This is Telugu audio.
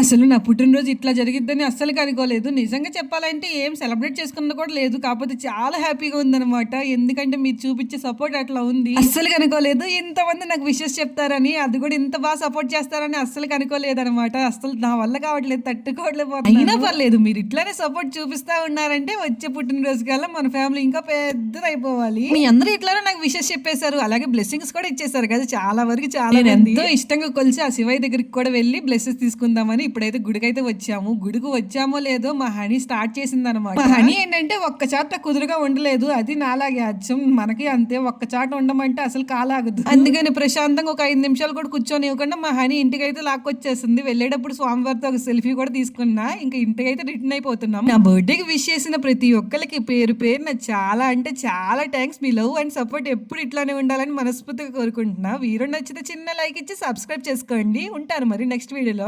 అసలు నా పుట్టినరోజు ఇట్లా జరిగిద్దని అస్సలు అనుకోలేదు నిజంగా చెప్పాలంటే ఏం సెలబ్రేట్ చేసుకున్నది కూడా లేదు. కాకపోతే చాలా హ్యాపీగా ఉందన్నమాట. ఎందుకంటే మీరు చూపించే సపోర్ట్ అట్లా ఉంది. అస్సలు అనుకోలేదు ఇంతమంది నాకు విషెస్ చెప్తారని అది కూడా ఇంత బాగా సపోర్ట్ చేస్తారని అస్సలు అనుకోలేదు అనమాట అసలు నా వల్ల కావట్లేదు. తట్టుకోవట్లేదు అయినా పర్లేదు మీరు ఇట్లానే సపోర్ట్ చూపిస్తా ఉన్నారంటే వచ్చే పుట్టినరోజు కల్లా మన ఫ్యామిలీ ఇంకా పెద్దదైపోవాలి. మీ అందరూ ఇట్లానే నాకు విషెస్ చెప్పేశారు. అలాగే బ్లెస్సింగ్స్ కూడా ఇచ్చేసారు కదా చాలా వరకు చాలా ఎంతో ఇష్టంగా కొలిసి ఆ శివయ్య దగ్గరికి కూడా వెళ్ళి బ్లెస్సెస్ తీసుకుందామని ఇప్పుడైతే గుడికైతే వచ్చాము. గుడికి వచ్చామో లేదో మా హనీ స్టార్ట్ చేసింది అనమాట మా హనీ ఏంటంటే ఒక్క చాట కుదురుగా ఉండలేదు. అది నాలాగే అచ్చం. మనకి అంతే. ఒక్క చాట ఉండమంటే అసలు కాలాగదు. అందుకని ప్రశాంతంగా ఒక ఐదు నిమిషాలు కూడా కూర్చొని ఇవ్వకుండా మా హనీ ఇంటికైతే లాక్కొచ్చేసింది. వెళ్ళేటప్పుడు స్వామివారితో ఒక సెల్ఫీ కూడా తీసుకున్నా. ఇంకా ఇంటికైతే రిటర్న్ అయిపోతున్నాం. నా బర్త్డేకి విష్ చేసిన ప్రతి ఒక్కరికి పేరు పేరు నా చాలా అంటే చాలా థ్యాంక్స్ మీ లవ్ అండ్ సపోర్ట్ ఎప్పుడు ఇట్లానే ఉండాలని మనస్ఫూర్తిగా కోరుకుంటున్నా. వీడియో నచ్చితే చిన్న లైక్ ఇచ్చి సబ్స్క్రైబ్ చేసుకోండి. ఉంటాను మరి నెక్స్ట్ వీడియోలో.